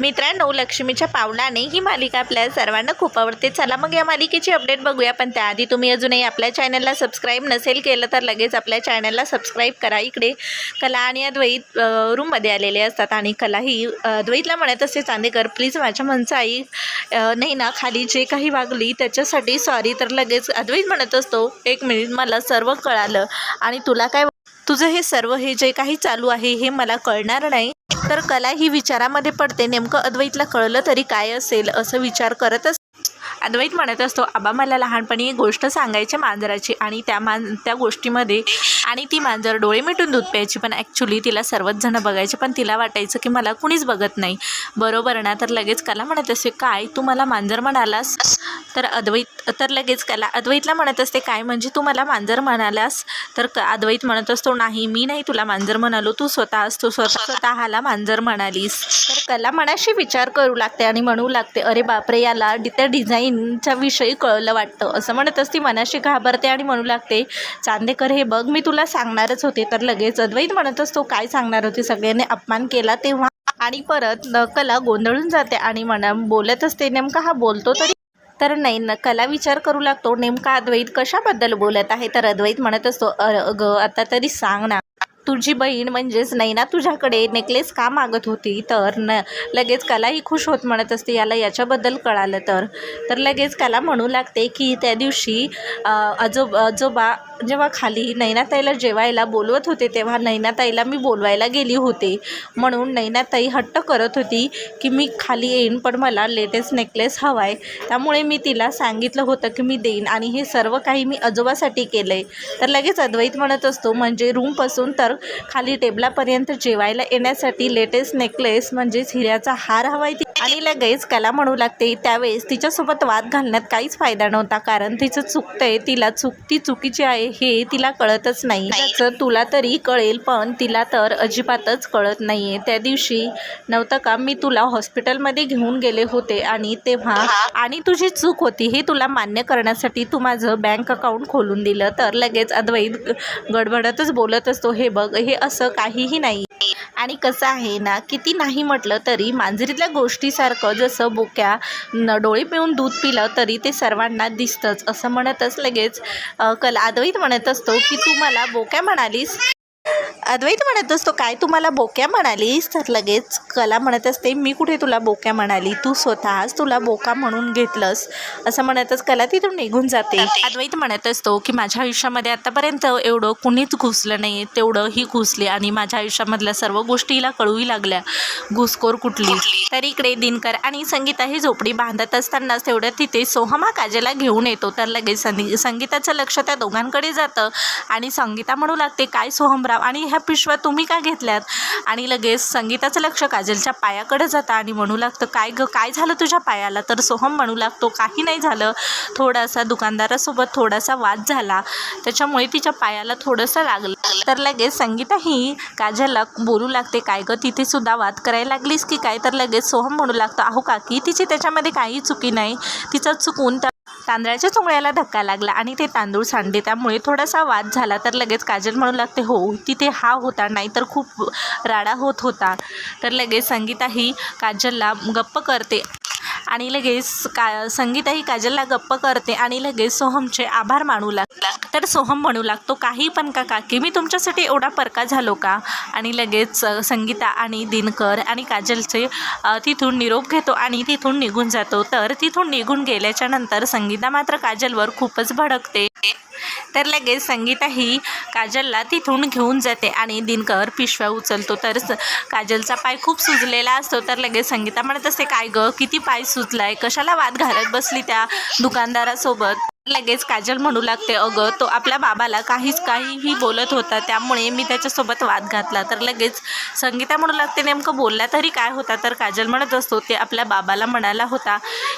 मित्रांनो लक्ष्मीच्या पावलाने ही मालिका आपल्या सर्वांना खूप आवडते. चला मग या मालिकेची अपडेट बघूया पण त्याआधी तुम्ही अजूनही आपल्या चॅनलला सबस्क्राईब नसेल केलं तर लगेच आपल्या चॅनलला सबस्क्राईब करा. इकडे कला आणि अद्वैत रूममध्ये आलेले असतात आणि कला ही अद्वैतला म्हणत असते चांदेकर प्लीज माझ्या मनचं आई नाही ना खाली जे काही वागली त्याच्यासाठी सॉरी तर लगेच अद्वैत म्हणत असतो एक मिनिट मला सर्व कळालं आणि तुला काय तुझं हे सर्व हे जे काही चालू आहे हे मला कळणार नाही. तर कला ही विचारामध्ये पडते. नेमकं अद्वैतला कळलं तरी काय असेल असं विचार करतच अद्वैत म्हणत असतो आबा मला लहानपणी एक गोष्ट सांगायची मांजराची आणि त्या मां त्या गोष्टीमध्ये आणि ती मांजर डोळे मिटून दूध प्यायची पण ॲक्च्युली तिला सर्वच जणं बघायचे पण तिला वाटायचं की मला कुणीच बघत नाही. बरोबर ना तर लगेच कला म्हणत असे काय? तू मला मांजर म्हणालास? तर अद्वैत तर लगेच कला. अद्वैतला म्हणत असते काय म्हणजे तू मला मांजर म्हणालास? तर क अद्वैत म्हणत असतो नाही मी नाही तुला मांजर म्हणालो. तू स्वतःच तू स्वतः. स्वतःला मांजर म्हणालीस. तर कला मनाशी विचार करू लागते आणि म्हणू लागते अरे बापरे याला त्या डिझाईनच्या विषयी कळलं वाटतं. असं म्हणत असती मनाशी घाबरते आणि म्हणू लागते चांदेकर हे बघ मी तुला सांगणारच होते. तर लगेच अद्वैत म्हणत असतो काय सांगणार होते? सगळ्यांनी अपमान केला तेव्हा आणि परत कला गोंधळून जाते आणि म्हणा बोलत असते नेमका हा बोलतो तरी तर नाही ना कला विचार करू लागतो. नेमका अद्वैत कशाबद्दल बोलत आहे? तर अद्वैत म्हणत असतो अगं आता तरी सांग ना. तुझी बहीण म्हणजेच नैना तुझ्याकडे नेकलेस का मागत होती? तर न लगेच कलाही खुश होत म्हणत असते. याला याच्याबद्दल कळालं तर. तर लगेच कला म्हणू लागते की त्या दिवशी अ, आजो आजोबा जेव्हा खाली नैनाताईला जेवायला बोलवत होते तेव्हा नैनाताईला मी बोलवायला गेली होते. म्हणून नैनाताई हट्ट करत होती की मी खाली येईन पण मला लेटेस्ट नेकलेस हवा आहे त्यामुळे मी तिला सांगितलं होतं की मी देईन आणि हे सर्व काही मी आजोबासाठी केलं आहे तर लगेच अद्वैत म्हणत असतो म्हणजे रूमपासून तर खाली टेबलापर्यंत जेवायला येण्यासाठी लेटेस्ट नेकलेस म्हणजेच हिऱ्याचा हार हवा आहे आणि लगेच कला म्हणू लागते त्यावेळेस तिच्यासोबत वाद घालण्यात काहीच फायदा नव्हता कारण तिचं चुकतंय तिला चूक ती चुकीची आहे. हे तिला कळतच नाही. त्याचं तुला तरी कळेल पण तिला तर अजिबातच कळत नाही आहे त्या दिवशी नव्हतं का मी तुला हॉस्पिटलमध्ये घेऊन गेले होते आणि तेव्हा आणि तुझी चूक होती हे तुला मान्य करण्यासाठी तू माझं बँक अकाउंट खोलून दिलं. तर लगेच अद्वैत गडबडतच बोलत असतो हे बघ हे असं काहीही नाही. आणि कसं आहे ना किती नाही म्हटलं तरी मांजरीतल्या गोष्टीसारखं जसं बोक्या न डोळे पिऊन दूध पिलं तरी ते सर्वांना दिसतंच. असं म्हणतच लगेच कला अद्वैत म्हणत असतो की तू मला बोक्या म्हणालीस? अद्वैत म्हणत असतो काय तू मला बोक्या म्हणालीस? तर लगेच कला म्हणत असते मी कुठे तुला बोक्या म्हणाली? तू स्वतःच तुला बोका म्हणून घेतलंस. असं म्हणतच कला तिथून निघून जाते. अद्वैत म्हणत असतो की माझ्या आयुष्यामध्ये आतापर्यंत एवढं कुणीच घुसलं नाही तेवढं ही घुसले आणि माझ्या आयुष्यामधल्या सर्व गोष्टी हिला कळूही लागल्या. घुसखोर कुठली? तर इकडे दिनकर आणि संगीता ही झोपडी बांधत असतानाच तेवढं तिथे सोहमा काजेला घेऊन येतो. तर लगेच संगी संगीताचं लक्ष त्या दोघांकडे जातं आणि संगीता म्हणू लागते काय सोहमराव आणि ह्या पिशव्या तुम्ही का घेतल्यात? आणि लगेच संगीताचं लक्ष काजलच्या पायाकडे जातं आणि म्हणू लागतं काय ग काय झालं तुझ्या पायाला? तर सोहम म्हणू लागतो काही नाही झालं. थोडासा दुकानदारासोबत थोडासा वाद झाला. त्याच्यामुळे तिच्या पायाला थोडंसं लागलं. तर लगेच संगीता ही काजलला बोलू लागते काय ग तिथे सुद्धा वाद करायला लागलीस की काय? तर लगेच सोहम म्हणू लागतो अहो काकी तिची त्याच्यामध्ये काही चुकी नाही. तिचं चुकून त्या तांदळाच्या चुंगळ्याला धक्का लागला आणि ते तांदूळ सांडले. त्यामुळे थोडासा वाद झाला तर लगेच काजल म्हणू लागते हो तिथे हा होता नाही तर खूप राडा होत होता. तर लगेच संगीता ही काजलला गप्प करते. आणि लगेच का संगीताही काजलला गप्प करते आणि लगेच सोहमचे आभार मानू लागतात. तर सोहम म्हणू लागतो काही पण का काकी मी तुमच्यासाठी एवढा परका झालो का? आणि लगेच संगीता आणि दिनकर आणि काजलचे तिथून निरोप घेतो आणि तिथून निघून जातो. तर तिथून निघून गेल्याच्यानंतर संगीता मात्र काजलवर खूपच भडकते. तर लगेच संगीता ही काजलला तिथून घेऊन जाते आणि दिनकर पिशव्या उचलतो. तर काजलचा पाय खूप सुजलेला असतो. तर लगेच संगीता म्हणत असते काय ग किती पाय सुजलाय? कशाला वाद घालत बसली त्या दुकानदारासोबत? लगेच काजल म्हणू लागते अगं तो आपल्या बाबाला काहीच काहीही बोलत होता त्यामुळे मी त्याच्यासोबत वाद घातला. तर लगेच संगीता म्हणू लागते नेमकं बोलला तरी काय होता? तर काजल म्हणत असतो ते आपल्या बाबाला म्हणाला होता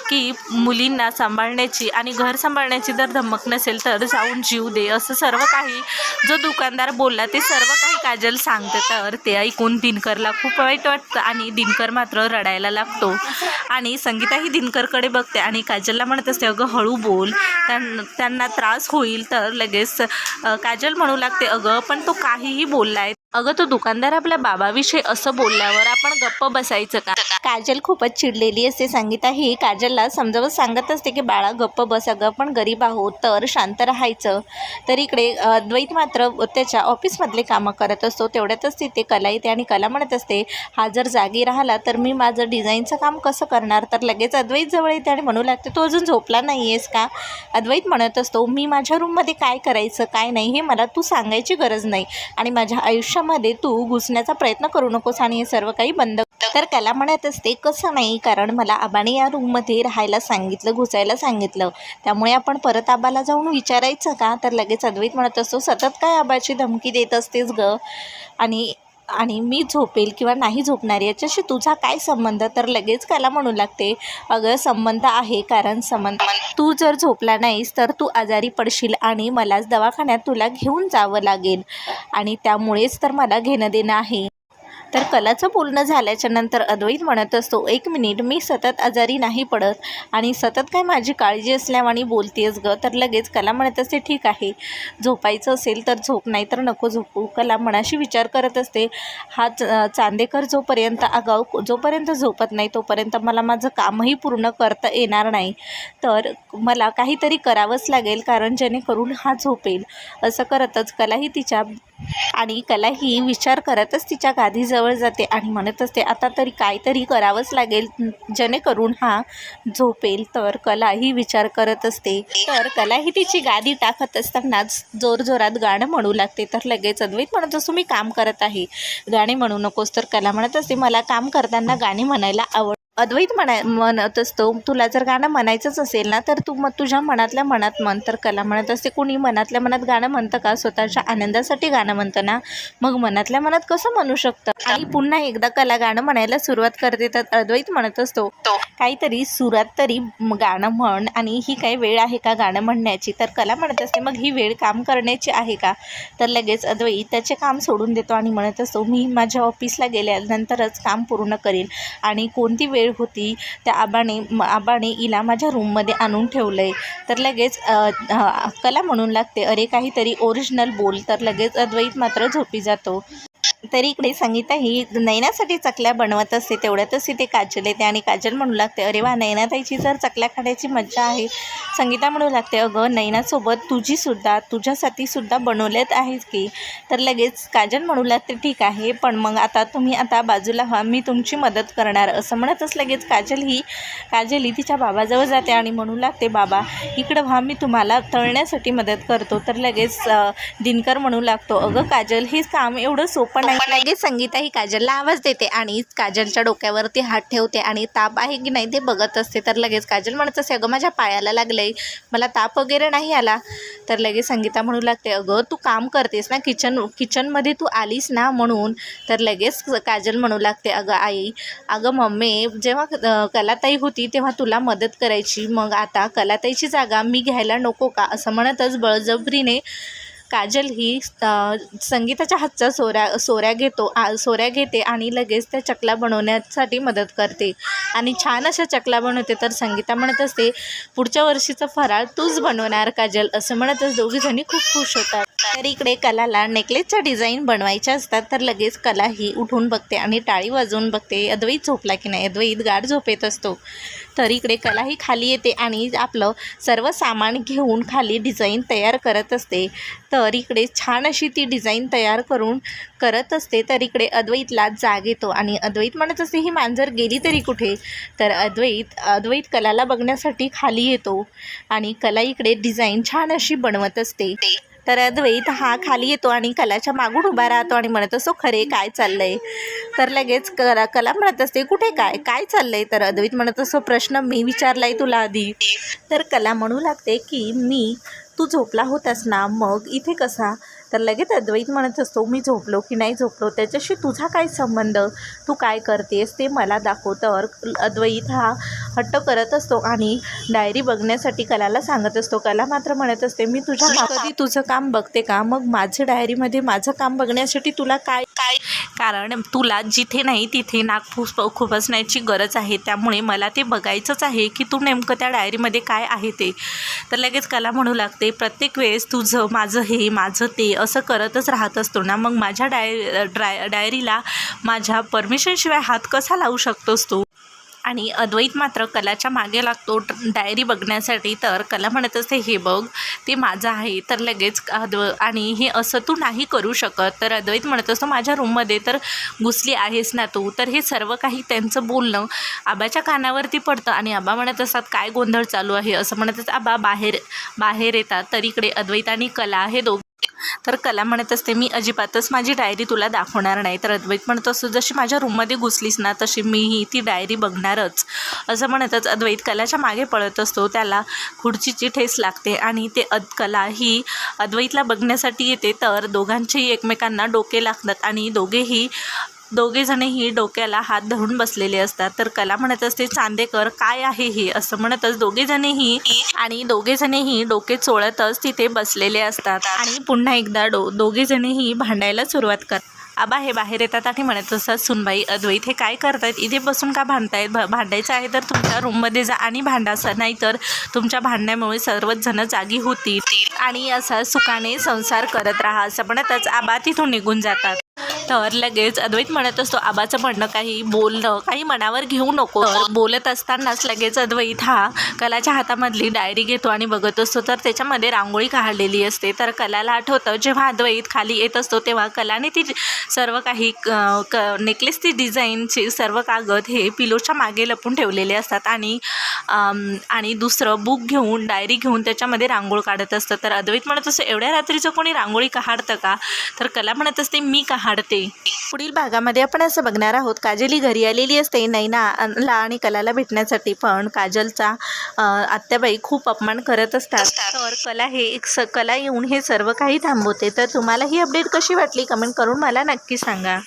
की मुलींना सांभाळण्याची आणि घर सांभाळण्याची जर धमक नसेल तर जाऊन जीव दे. असं सर्व काही जो दुकानदार बोलला ते सर्व काही काजल सांगते. तर ते ऐकून दिनकरला खूप वाईट वाटतं आणि दिनकर मात्र रडायला लागतो. आणि संगीता ही दिनकरकडे बघते आणि काजलला म्हणत असते अगं हळू बोल. कारण त्यांना त्रास होईल तर लगेच काजल म्हणू लागते अगं पण तो काहीही बोललाय. अगं तो दुकानदार आपल्या बाबाविषयी असं बोलल्यावर आपण गप्प बसायचं का? काजल खूपच चिडलेली असते संगीता ही काजलला समजावत सांगत असते की बाळा गप्प बस. अगं पण गरीब आहोत तर शांत राहायचं. तर इकडे अद्वैत मात्र त्याच्या ऑफिसमधले कामं करत असतो. तेवढ्यातच तिथे कला येते आणि कला म्हणत असते हा जर जागी राहिला तर मी माझं डिझाईनचं काम कसं करणार? तर लगेच अद्वैत जवळ येते आणि म्हणू लागते तो अजून झोपला नाही आहेस का? अद्वैत म्हणत असतो मी माझ्या रूममध्ये काय करायचं काय नाही हे मला तू सांगायची गरज नाही आणि माझ्या त्याच्यामध्ये तू घुसण्याचा प्रयत्न करू नकोस आणि हे सर्व काही बंद तर कला म्हणत असते कसं नाही? कारण मला आबाने या रूममध्ये राहायला सांगितलं घुसायला सांगितलं. त्यामुळे आपण परत आबाला जाऊन विचारायचं का? तर लगेच अद्वैत म्हणत असतो सतत काय आबाची धमकी देत असतेस ग? आणि आणि मी झोपेल किंवा नाही झोपणार याच्याशी तुझा काय संबंध? तर लगेच कला म्हणू लागते अगं संबंध आहे कारण संबंध तू जर झोपला नाहीस तर तू आजारी पडशील आणि मलाच दवाखान्यात तुला घेऊन जावं लागेल. आणि त्यामुळेच तर मला घेणं देणं आहे. तर कलाचं पूर्ण झाल्याच्यानंतर अद्वैत म्हणत असतो एक मिनिट मी सतत आजारी नाही पडत आणि सतत काय माझी काळजी असल्यावानी बोलतेस ग? तर लगेच कला म्हणत असते ठीक आहे झोपायचं असेल तर झोप नाही तर नको झोपू. कला मनाशी विचार करत असते हा च- चांदेकर जोपर्यंत आगाऊ जोपर्यंत झोपत नाही तोपर्यंत मला माझं कामही पूर्ण करता येणार नाही. तर मला काहीतरी करावंच लागेल कारण जेणेकरून हा झोपेल. असं करतच कलाही तिच्या आणि कला ही विचार करतच तिच्या गादीजवळ जाते आणि म्हणत असते आता तरी काहीतरी करावंच लागेल. जेणेकरून हा झोपेल तर कला ही विचार करत असते. तर कला ही तिची गादी टाकत असतानाच जोरजोरात गाणं म्हणू लागते. तर लगेच अद्वैत म्हणत असतो मी काम करत आहे. गाणे म्हणू नकोस. तर कला म्हणत असते मला काम करताना गाणे म्हणायला आवड अद्वैत म्हणा म्हणत असतो. तुला जर गाणं म्हणायचंच असेल ना तर तू मग तुझ्या मनातल्या मनात म्हण तर कला म्हणत असते. कुणी मनातल्या मनात गाणं म्हणतं का? स्वतःच्या आनंदासाठी गाणं म्हणतं ना? मग मनातल्या मनात कसं म्हणू शकतं? आणि पुन्हा एकदा कला गाणं म्हणायला सुरुवात करते तर अद्वैत म्हणत असतो. काहीतरी सुरात तरी गाणं म्हण आणि ही काही वेळ आहे का गाणं म्हणण्याची? तर कला म्हणत असते मग ही वेळ काम करण्याची आहे का? तर लगेच अद्वैत त्याचे काम सोडून देतो आणि म्हणत असतो मी माझ्या ऑफिसला गेल्यानंतरच काम पूर्ण करेन आणि कोणती वेळ होती त्या आबाने आबाने हिला माझ्या रूममध्ये आणून ठेवलं आहे तर लगेच कला म्हणून लागते. अरे काहीतरी ओरिजिनल बोल. तर लगेच अद्वैत मात्र झोपी जातो. तरी इकडे संगीता ही नैनासाठी चकल्या बनवत असते तेवढ्यातच तिथे काजल येते आणि काजल म्हणू लागते अरे वा नैनाताईची जर चकल्या खाण्याची मज्जा आहे. संगीता म्हणू लागते अगं नैनासोबत तुझीसुद्धा तुझ्यासाठी सुद्धा बनवल्यात की? तर लगेच काजल म्हणू लागते ठीक आहे पण मग आता तुम्ही आता बाजूला व्हा मी तुमची मदत करणार. असं म्हणतच लगेच काजल ही काजल ही तिच्या बाबाजवळ जाते आणि म्हणू लागते बाबा इकडं व्हा मी तुम्हाला तळण्यासाठी मदत करतो. तर लगेच दिनकर म्हणू लागतो अगं काजल हे काम एवढं सोपं नाही लगेच संगीता ही काजलला आवाज देते आणि काजलच्या डोक्यावरती हात ठेवते आणि ताप आहे की नाही ते बघत असते. तर लगेच काजल म्हणत असते अगं माझ्या पायाला लागलंय. मला ताप वगैरे नाही आला. तर लगेच संगीता म्हणू लागते अगं तू काम करतेस ना किचन किचनमध्ये तू आलीस ना म्हणून. तर लगेच काजल म्हणू लागते अगं आई अगं मम्मी जेव्हा कलाताई होती तेव्हा तुला मदत करायची. मग आता कलाताईची जागा मी घ्यायला नको का? असं म्हणतच बळजबरीने काजल ही संगीताच्या हातचा सोऱ्या सोऱ्या घेतो आ सोऱ्या घेते आणि लगेच त्या चकला बनवण्यासाठी मदत करते. आणि छान अशा चकला बनवते तर संगीता म्हणत असते पुढच्या वर्षीचा फराळ तूच बनवणार काजल असं म्हणतच दोघीजणी खूप खुश होतात. तर इकडे कलाला नेकलेसच्या डिझाईन बनवायच्या असतात तर लगेच कला ही उठून बघते आणि टाळी वाजवून बघते. अद्वैत झोपला की नाही? अद्वैत गाढ झोपेत असतो. तर इकडे कलाही खाली येते आणि आपलं सर्व सामान घेऊन खाली डिझाईन तयार करत असते. तर इकडे छान अशी ती डिझाईन तयार करून करत असते. तर इकडे अद्वैतला जाग येतो आणि अद्वैत म्हणत असते ही मांजर गेली तरी कुठे? तर अद्वैत अद्वैत कलाला बघण्यासाठी खाली येतो आणि कला इकडे डिझाईन छान अशी बनवत असते. तर अद्वैत हा खाली येतो आणि कलाच्या मागून उभा राहतो आणि म्हणत असतो खरे काय चाललंय? तर लगेच कला कला म्हणत असते कुठे काय? काय चाललंय? तर अद्वैत म्हणत असतो प्रश्न मी विचारलाय तुला आधी. तर कला म्हणू लागते की मी तू झोपला होतास ना? मग इथे कसा? तर लगेच अद्वैत म्हणत असतो मी झोपलो की नाही झोपलो? त्याच्याशी तुझा काय संबंध? तू काय करतेस? ते मला दाखव. तर अद्वैत हा हट्ट करत असतो आणि डायरी बघण्यासाठी कलाला सांगत असतो. कला मात्र म्हणत असते मी तुझ्या कधी तुझं काम बघते का? मग माझं डायरीमध्ये माझं काम बघण्यासाठी तुला काय काय? कारण तुला जिथे नाही तिथे नागपूस खुपसण्याची गरज आहे. त्यामुळे मला ते बघायचंच आहे की तू नेमकं त्या डायरीमध्ये काय आहे ते. तर लगेच कला म्हणू लागते प्रत्येक वेळेस तुझं माझं हे माझं ते असं करतच राहत असतो ना मग माझ्या डाय ड्राय डायरीला माझ्या परमिशनशिवाय हात कसा लावू शकतोस तू? आणि अद्वैत मात्र कलाच्या मागे लागतो. डायरी बघण्यासाठी तर कला म्हणत असते हे बघ ते माझं आहे. तर लगेच अद्व आणि हे असं तू नाही करू शकत. तर अद्वैत म्हणत असतो माझ्या रूममध्ये तर घुसली आहेस ना तू. तर हे सर्व काही त्यांचं बोलणं आबाच्या कानावरती पडतं आणि आबा म्हणत असतात काय गोंधळ चालू आहे? असं म्हणत असतात. आबा बाहेर बाहेर येतात. तर इकडे अद्वैत आणि कला हे दोघ तर कला म्हणत असते मी अजिबातच माझी डायरी तुला दाखवणार नाही. तर अद्वैत म्हणत असतो जशी माझ्या रूममध्ये घुसलीस ना तशी मीही ती डायरी बघणारच. असं म्हणतच अद्वैत कलाच्या मागे पळत असतो. त्याला खुर्चीची ठेस लागते आणि ते अद कला ही अद्वैतला बघण्यासाठी येते. तर दोघांचेही एकमेकांना डोके लागतात आणि दोघेही दोघेजणही डोक्याला हात धरून बसलेले असतात. तर कला म्हणत असते चांदेकर काय आहे हे? असं म्हणतच दोघेजणेही आणि दोघेजणेही डोके चोळतच तिथे बसलेले असतात. आणि पुन्हा एकदा डो दोघेजणेही भांडायला सुरुवात कर आबा हे बाहेर येतात आणि म्हणत असतात सुनबाई अद्वैत हे काय करतायत? इथे बसून का भांडतायत? भ भांडायचं आहे तर तुमच्या रूममध्ये जा आणि भांडा असं नाही तर तुमच्या भांडण्यामुळे सर्वच जण जागी होती आणि असा सुखाने संसार करत राहा असं म्हणतच आबा तिथून निघून जातात. तर लगेच अद्वैत म्हणत असतो आबाचं म्हणणं काही बोलणं काही मनावर घेऊ नको. तर बोलत असतानाच लगेच अद्वैत हा कलाच्या हातामधली डायरी घेतो आणि बघत असतो. तर त्याच्यामध्ये रांगोळी काढलेली असते. तर कलाला आठवतं जेव्हा अद्वैत खाली येत असतो तेव्हा कलाने ती सर्व काही क- क नेकलेसची डिझाईनचे सर्व कागद हे पिलोच्या मागे लपून ठेवलेले असतात. आणि आणि दुसरं बुक घेऊन डायरी घेऊन त्याच्यामध्ये रांगोळ काढत असतं. तर अद्वैत म्हणत असतो एवढ्या रात्रीचं कोणी रांगोळी काढतं का? तर कला म्हणत असते मी हाडते. पुढील भागामध्ये आपण असं बघणार आहोत काजली घरी आलेली असते नैनाला आणि कलाला भेटण्यासाठी पण काजलचा आत्याबाई खूप अपमान करत असतात. तर कला हे एक स कला येऊन हे सर्व काही थांबवते. तर तुम्हाला ही अपडेट कशी वाटली? कमेंट करून मला नक्की सांगा.